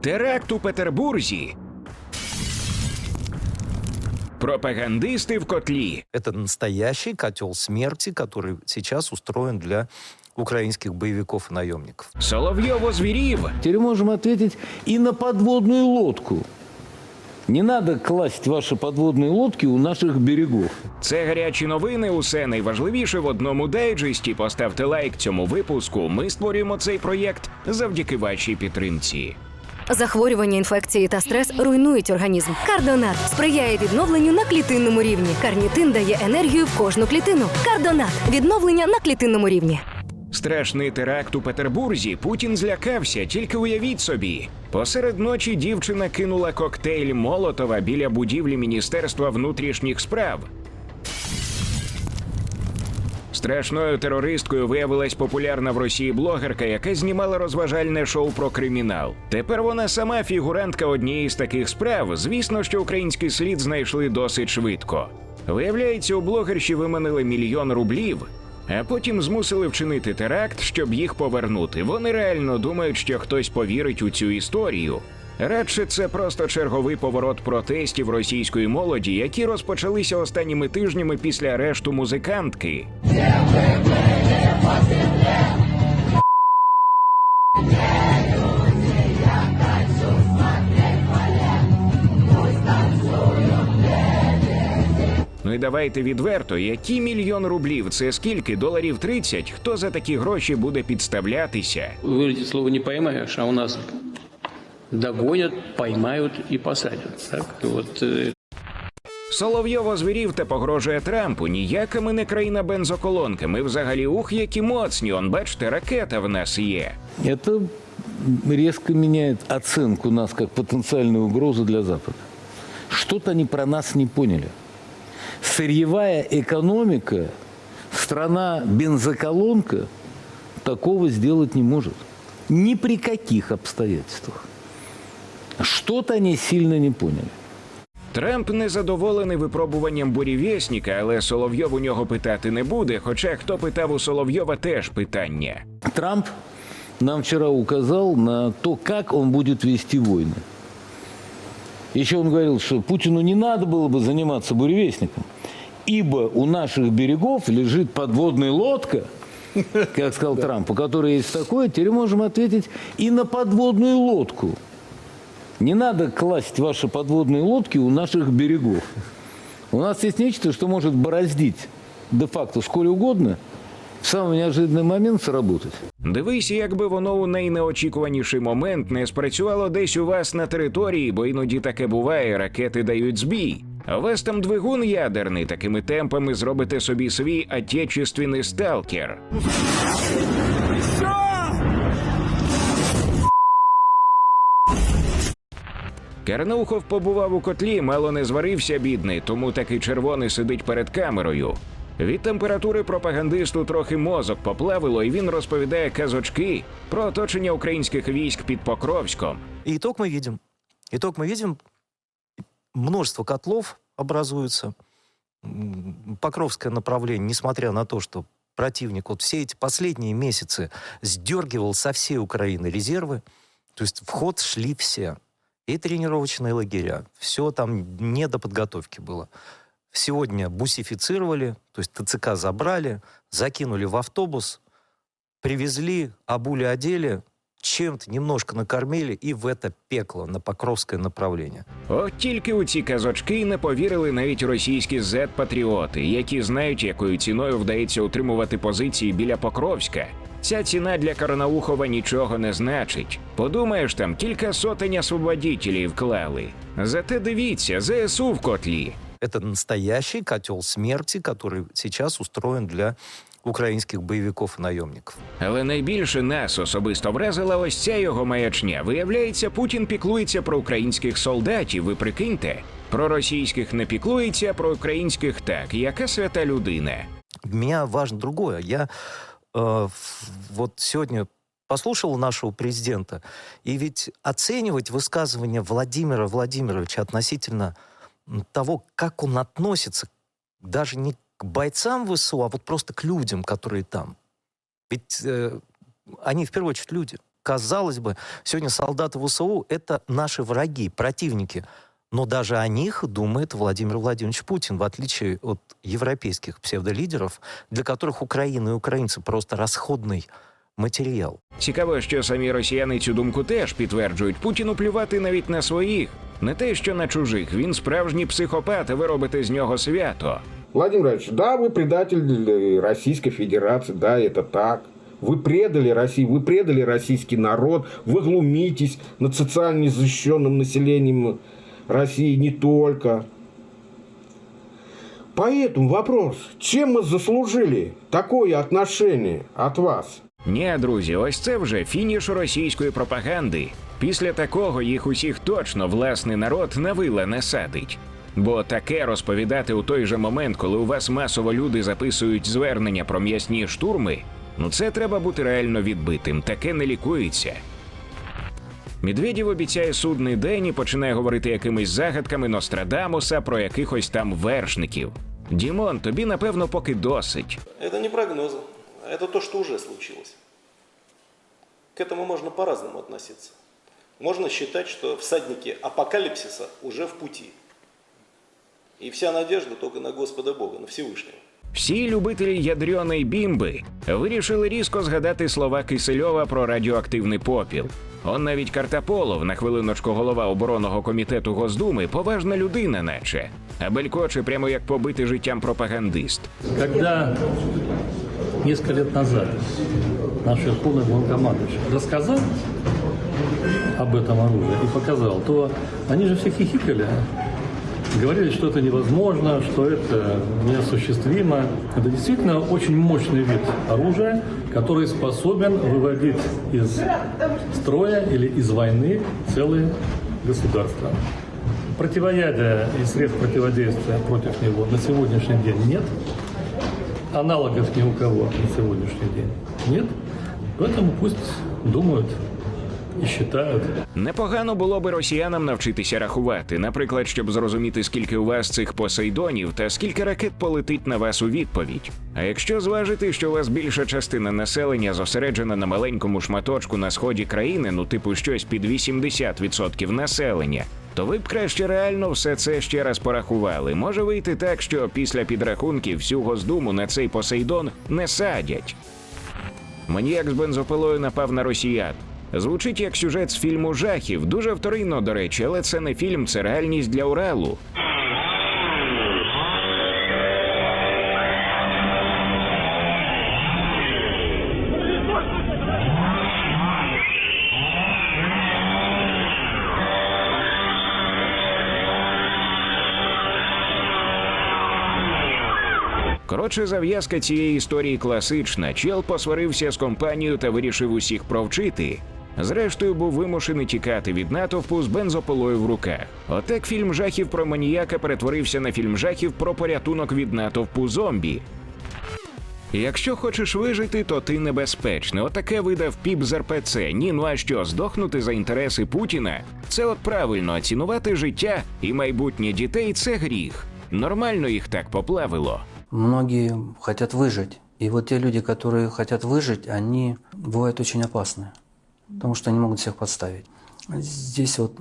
Теракт у Петербурзі. Пропагандисти в котлі. Это настоящий котел смерти, который сейчас устроен для украинских боевиков и наемников. Соловйов озвірів. Теперь можем ответить и на подводную лодку. Не надо класть ваши подводные лодки у наших берегов. Це гарячі новини. Усе найважливіше в одному дайджесті. Поставте лайк цьому випуску. Ми створюємо цей проєкт завдяки вашій підтримці. Захворювання, інфекції та стрес руйнують організм. Кардонат сприяє відновленню на клітинному рівні. Карнітин дає енергію в кожну клітину. Кардонат відновлення на клітинному рівні. Страшний теракт у Петербурзі. Путін злякався, тільки уявіть собі. Посеред ночі дівчина кинула коктейль Молотова біля будівлі Міністерства внутрішніх справ. Страшною терористкою виявилась популярна в Росії блогерка, яка знімала розважальне шоу про кримінал. Тепер вона сама фігурантка однієї з таких справ. Звісно, що український слід знайшли досить швидко. Виявляється, у блогерші виманили мільйон рублів, а потім змусили вчинити теракт, щоб їх повернути. Вони реально думають, що хтось повірить у цю історію. Радше це просто черговий поворот протестів російської молоді, які розпочалися останніми тижнями після арешту музикантки. Ну і давайте відверто, які мільйон рублів це скільки? Доларів 30? Хто за такі гроші буде підставлятися? Вы слово не поймаешь, а у нас догонят, поймают и посадят. Так? Вот, э, Соловйов озвірів та погрожує Трампу. Ніяка ми не країна бензоколонка. Ми взагалі ух, які моцні. Он бачите, ракета в нас є. Это резко меняет оценку нас как потенциальной угрозы для Запада. Что-то они про нас не поняли. Сырьевая экономика, страна бензоколонка такого сделать не может. Ни при каких обстоятельствах. Что-то они сильно не поняли. Трамп незадоволений випробуванням бурєвєсника, але Соловйов у нього питати не буде. Хоча хто питав у Соловйова теж питання. Трамп нам вчера указал на то, как он будет вести войны. Еще он говорил, что Путину не надо было бы заниматься буревестником, ибо у наших берегов лежит подводная лодка, как сказал Трамп, у которой есть такое, теперь можем ответить и на подводную лодку. Не надо класть ваши подводные лодки у наших берегов. У нас есть нечто, что может бороздить де-факто сколь угодно, в самый неожиданный момент сработать. Дивись, якби воно у найнеочікуваніший момент не спрацювало десь у вас на території, бо іноді таке буває, ракети дають збій. А у вас там двигун ядерний, такими темпами зробите собі свій отечественний сталкер. Карнаухов побував у котлі, мало не зварився бідний, тому такий червоний сидить перед камерою. Від температури пропагандисту трохи мозок поплавило, і він розповідає казочки про оточення українських військ під Покровськом. И итог мы видим. Итог мы видим. Множество котлов образуется. М, Покровское направление, несмотря на то, что противник вот все эти последние месяцы сдергивал со всей Украины резервы, то есть в ход шли все. И тренировочные лагеря. Все там не до подготовки было. Сегодня бусифицировали, то есть ТЦК забрали, закинули в автобус, привезли, обули, одели, чем-то немножко накормили и в это пекло на Покровское направление. От тільки у ці казочки не повірили навіть російські зет-патріоти, які знають, якою ціною вдається утримувати позиції біля Покровська. Ця ціна для Карнаухова нічого не значить. Подумаєш, там кілька сотень освободітелів вклали. Зате дивіться, ЗСУ в котлі. Это настоящий котел смерти, который сейчас устроен для украинских боевиков и наемников. Але найбільше нас особисто вразила ось ця його маячня. Виявляється, Путін піклується про українських солдатів. Ви прикиньте, про російських не піклується, а про українських так. Яка свята людина? Меня важно другое. Я э, в- вот сегодня послушал нашего президента, и ведь оценивать высказывания Владимира Владимировича относительно м, того, как он относится даже не к бойцам ВСУ, а вот просто к людям, которые там. Ведь э, они в первую очередь люди. казалось бы, сегодня солдаты ВСУ — это наши враги, противники. Но даже о них думает Владимир Владимирович Путин, в отличие от европейских псевдолидеров, для которых Украина и украинцы просто расходный материал. Цікаво, що самі росіяни цю думку теж підтверджують. Путіну плювати навіть на своїх, не те, що на чужих. Він справжній психопат, а ви робите з нього свято. Владимир Владимирович, да, вы предатель э, Российской Федерации, да, это так. Вы предали Россию, вы предали российский народ, вы глумитесь над социально незащищенным населением России не только. Поэтому вопрос, чем мы заслужили такое отношение от вас? Ні, друзі, ось це вже фініш російської пропаганди. Після такого їх усіх точно власний народ на вила не садить. Бо таке розповідати у той же момент, коли у вас масово люди записують звернення про м'ясні штурми, ну це треба бути реально відбитим. Таке не лікується. Медведєв обіцяє судний день і починає говорити якимись загадками Нострадамуса про якихось там вершників. Дімон, тобі напевно поки досить. Это не прогнозы, а это то, что уже случилось. К этому можно по-разному относиться. Можно считать, что всадники апокалипсиса уже в пути. И вся надежда только на Господа Бога, на Всевышнего. Всі любителі ядрьоної бімби вирішили різко згадати слова Кисельова про радіоактивний попіл. Он навіть Картаполов, на хвилиночку голова оборонного комітету Госдуми, поважна людина, наче, а белькоче прямо як побитий життям пропагандист. Когда несколько лет назад наш верховный главнокомандующий рассказал об этом оружии и показал, то они же все хихикали, Говорили, что это невозможно, что это неосуществимо. Это действительно очень мощный вид оружия, который способен выводить из строя или из войны целые государства. Противоядия и средств противодействия против него на сегодняшний день нет. Аналогов ни у кого на сегодняшний день нет. Поэтому пусть думают і считают. Непогано було би росіянам навчитися рахувати, наприклад, щоб зрозуміти, скільки у вас цих посейдонів та скільки ракет полетить на вас у відповідь. А якщо зважити, що у вас більша частина населення зосереджена на маленькому шматочку на сході країни, ну типу щось під 80% населення, то ви б краще реально все це ще раз порахували. Може вийти так, що після підрахунків всю Госдуму на цей посейдон не садять. Маніяк з бензопилою напав на росіян. Звучить як сюжет з фільму жахів, дуже вторинно, до речі, але це не фільм, це реальність для Уралу. Коротше, зав'язка цієї історії класична. Чел посварився з компанією та вирішив усіх провчити. Зрештою, був вимушений тікати від натовпу з бензопилою в руках. Отак фільм жахів про маніяка перетворився на фільм жахів про порятунок від натовпу зомбі. Якщо хочеш вижити, то ти небезпечний. Отаке видав піп з РПЦ. Ні, ну а що, здохнути за інтереси Путіна? Це от правильно, цінувати життя і майбутнє дітей це гріх. Нормально їх так поплавило. Многие хотят выжить. И вот те люди, которые хотят выжить, они бывают очень опасны, потому что они могут всех подставить. Здесь вот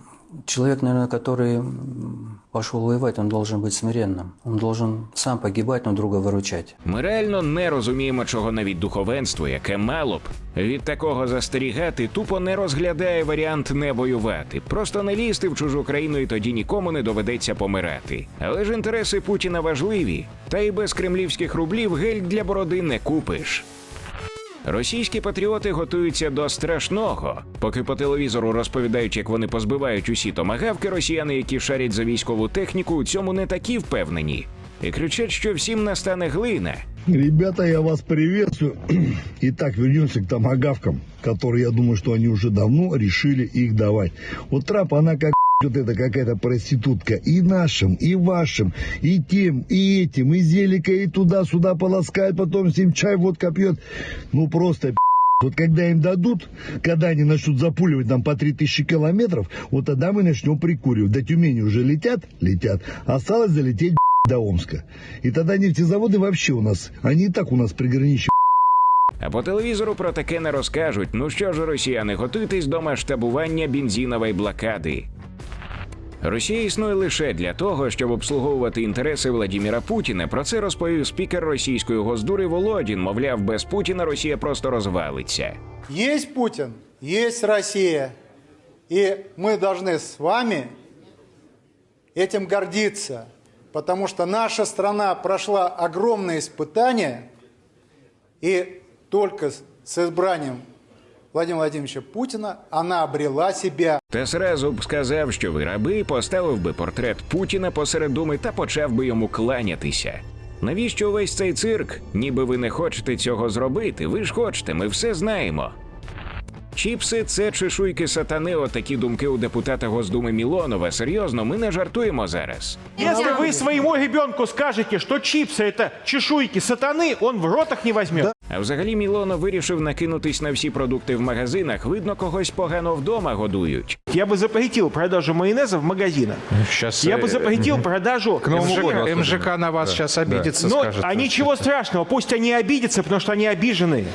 человек, наверное, который м, пошел воевать, он должен быть смиренным. Он должен сам погибать, но друга выручать. Ми реально не розуміємо, чого навіть духовенство, яке мало б від такого застерігати, тупо не розглядає варіант не воювати, просто не лізти в чужу країну, і тоді нікому не доведеться помирати. Але ж інтереси Путіна важливі, та й без кремлівських рублів гель для бороди не купиш. Російські патріоти готуються до страшного. Поки по телевізору розповідають, як вони позбивають усі томагавки, росіяни, які шарять за військову техніку, у цьому не такі впевнені. І кричать, що всім настане глина. Ребята, я вас приветствую. Итак, вернемся к томагавкам, которые, я думаю, что они уже давно решили их давать. Вот Трамп, она как вот это какая-то проститутка. И нашим, и вашим, и тем, и этим, и зелика, и туда-сюда полоскает, потом с ним чай, водка пьет. Ну просто вот когда им дадут, когда они начнут запуливать нам по 3000 километров, вот тогда мы начнем прикуривать. До Тюмени уже летят? Летят. Осталось залететь до Омска. И тогда нефтезаводы вообще у нас, они и так у нас приграничье А по телевізору про таке не розкажуть. Ну що ж, росіяни, готуйтесь до масштабування бензинової блокади. Росія існує лише для того, щоб обслуговувати інтереси Владіміра Путіна. Про це розповів спікер російської госдури Володін. Мовляв, без Путіна Росія просто розвалиться. Есть Путин, есть Россия. И мы должны с вами этим гордиться, потому что наша страна прошла огромные испытания, и только с- с избранием Владимира Владимировича Путина она обрела себя. Та зразу б сказав, що ви раби, поставив би портрет Путіна посеред думи та почав би йому кланятися. Навіщо увесь цей цирк? Ніби ви не хочете цього зробити. Ви ж хочете, ми все знаємо. Чіпси це чешуйки сатани. Отакі думки у депутата Госдуми Мілонова. Серйозно, ми не жартуємо зараз. Если вы своему ребенку скажете, что чипсы это чешуйки сатаны, он в ротах не возьмет. А взагалі Мілонов вирішив накинутись на всі продукти в магазинах. Видно, когось погано вдома годують. Я бы запретил продажу майонеза в магазинах. Сейчас Я бы запретил продажу к Новому МЖК. году МЖК на вас сейчас обидится, Но скажет. а ничего страшного, пусть они обидятся, потому что они обижены.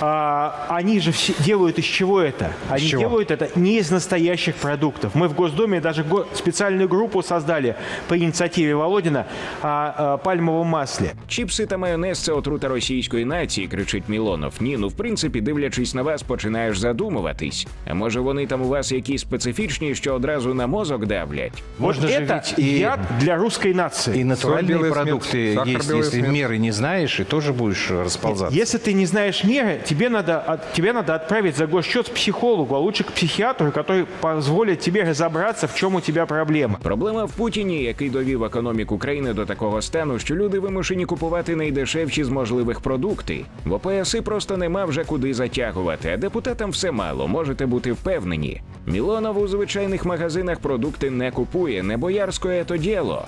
А, они же все делают из чего это? Они чего? делают это не из настоящих продуктов. Мы в Госдуме даже го- специальную группу создали по инициативе Володина о, о пальмовом масле. Чіпси та майонез це отрута російської нації, кричить Мілонов. Ні, ну в принципі, дивлячись на вас, починаєш задумуватись. А може вони там у вас якісь специфічні, що одразу на мозок давлять? Можно вот же это ведь и- яд для русской нации. И натуральные белый смерть, продукты сахар есть, белый если смерть. меры не знаешь, и тоже будешь расползаться. Если ты не знаешь меры, тебе надо, от- тебе надо отправить за госсчет к психологу, а лучше к психиатру, который позволит тебе разобраться, в чем у тебя проблема. Проблема в Путіні, який довів економіку країни до такого стану, що люди вимушені купувати найдешевші з можливих продукти. В ОПСи просто нема вже куди затягувати, а депутатам все мало, можете бути впевнені. Мілонов у звичайних магазинах продукти не купує, не боярське то діло.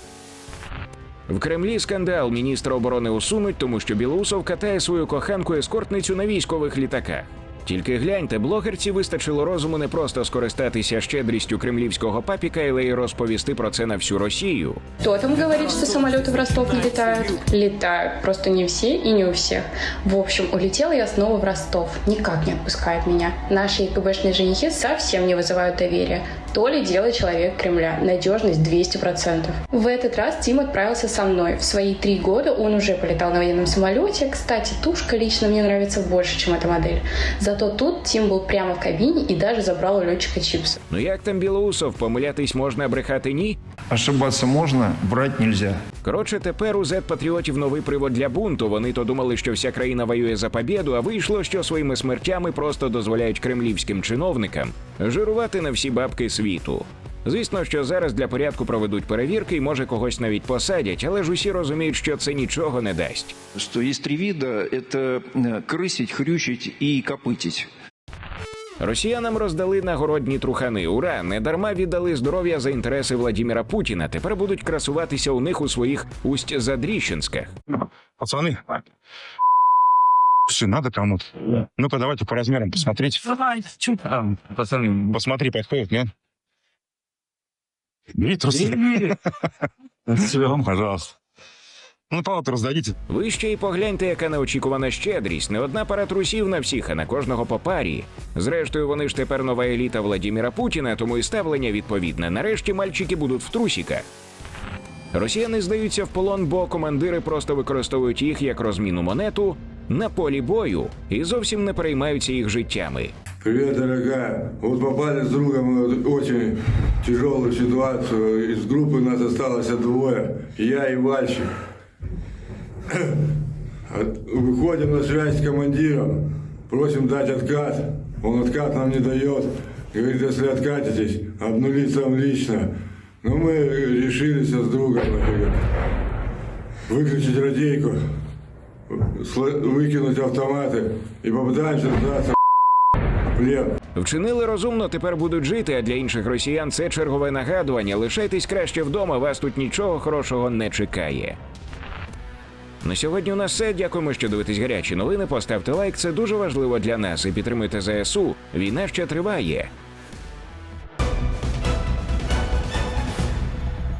В Кремлі скандал міністра оборони усунуть, тому що Білоусов катає свою коханку ескортницю на військових літаках. Тільки гляньте, блогерці вистачило розуму не просто скористатися щедрістю кремлівського папіка, але й розповісти про це на всю Росію. Кто там говорит, что самолеты в Ростов не летают? Летают, просто не все и не у всех. В общем, улетела я снова в Ростов. Никак не отпускает меня. Наши КБшные женихи совсем не вызывают доверия. То ли дело человек Кремля. Надежность 200%. В этот раз Тим отправился со мной. В свои три года он уже полетал на военном самолете. Кстати, тушка лично мне нравится больше, чем эта модель. Зато тут Тім був прямо в кабіні і даже забрав у льотчика чіпси. Ну як там Білоусов, помилятись можна, брехати ні? Ошибатися можна, брать нельзя. Коротше, тепер у зет патріотів новий привод для бунту. Вони то думали, що вся країна воює за побєду, а вийшло, що своїми смертями просто дозволяють кремлівським чиновникам жирувати на всі бабки світу. Звісно, що зараз для порядку проведуть перевірки і може когось навіть посадять, але ж усі розуміють, що це нічого не дасть. Что есть три вида – это э, крысить, хрючить и копытить. Росіянам роздали нагородні трухани. Ура! Не дарма віддали здоров'я за інтереси Владіміра Путіна. Тепер будуть красуватися у них у своїх усть задріщенськах. Пацаны, все, надо кому-то. Ну-ка, давайте по размерам посмотрите. пацаны, Посмотри, подходит, нет? Бери трусы. Вам, пожалуйста. Ну, палату раздадите. Ви ще й погляньте, яка неочікувана щедрість. Не одна пара трусів на всіх, а на кожного по парі. Зрештою, вони ж тепер нова еліта Владіміра Путіна, тому і ставлення відповідне. Нарешті мальчики будуть в трусіках. Росіяни здаються в полон, бо командири просто використовують їх як розмінну монету на полі бою і зовсім не переймаються їх життями. Привет, дорогая. Вот попали с другом в очень тяжелую ситуацию. Из группы нас осталось двое. Я и Вальчик. Выходим на связь с командиром. Просим дать откат. Он откат нам не дает. Говорит, если откатитесь, обнулить сам лично. Но мы решились с другом выключить радейку, выкинуть автоматы и попытаемся сдаться плен. Вчинили розумно, тепер будуть жити, а для інших росіян це чергове нагадування. Лишайтесь краще вдома, вас тут нічого хорошого не чекає. На сьогодні у нас все. Дякуємо, що дивитесь гарячі новини. Поставте лайк, це дуже важливо для нас. І підтримуйте ЗСУ. Війна ще триває.